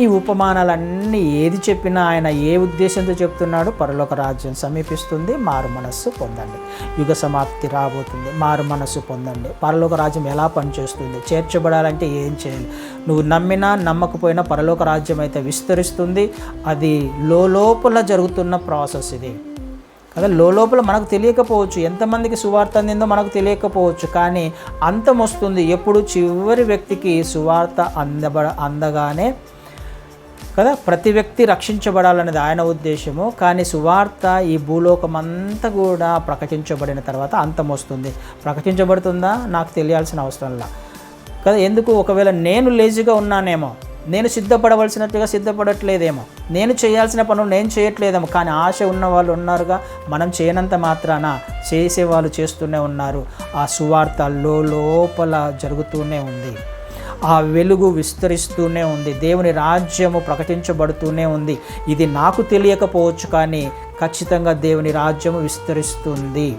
ఈ ఉపమానాలన్నీ ఏది చెప్పినా ఆయన ఏ ఉద్దేశంతో చెప్తున్నాడు పరలోక రాజ్యం సమీపిస్తుంది. మారు మనస్సు పొందండి. యుగ సమాప్తి రాబోతుంది. మారు మనస్సు పొందండి. పరలోక రాజ్యం ఎలా పనిచేస్తుంది? చేర్చబడాలంటే ఏం చేయాలి? నువ్వు నమ్మినా నమ్మకపోయినా పరలోక రాజ్యం అయితే విస్తరిస్తుంది. అది లోపల జరుగుతున్న ప్రాసెస్ ఇది. కదా లోపల మనకు తెలియకపోవచ్చు. ఎంతమందికి సువార్త అందిందో మనకు తెలియకపోవచ్చు. కానీ అంతం వస్తుంది. ఎప్పుడు చివరి వ్యక్తికి సువార్త అందబ అందగానే కదా? ప్రతి వ్యక్తి రక్షించబడాలనేది ఆయన ఉద్దేశము. కానీ సువార్త ఈ భూలోకం అంతా కూడా ప్రకటించబడిన తర్వాత అంతం వస్తుంది. ప్రకటించబడుతుందా? నాకు తెలియాల్సిన అవసరంలా కదా? ఎందుకు? ఒకవేళ నేను లేజీగా ఉన్నానేమో నేను సిద్ధపడవలసినట్టుగా సిద్ధపడట్లేదేమో నేను చేయాల్సిన పనులు నేను చేయట్లేదేమో కానీ ఆశ ఉన్న వాళ్ళు ఉన్నారుగా మనం చేయనంత మాత్రాన చేసే వాళ్ళు చేస్తూనే ఉన్నారు. ఆ సువార్త లోపల జరుగుతూనే ఉంది. ఆ వెలుగు విస్తరిస్తూనే ఉంది. దేవుని రాజ్యము ప్రకటించబడుతూనే ఉంది. ఇది నాకు తెలియకపోవచ్చు కానీ ఖచ్చితంగా దేవుని రాజ్యము విస్తరిస్తుంది.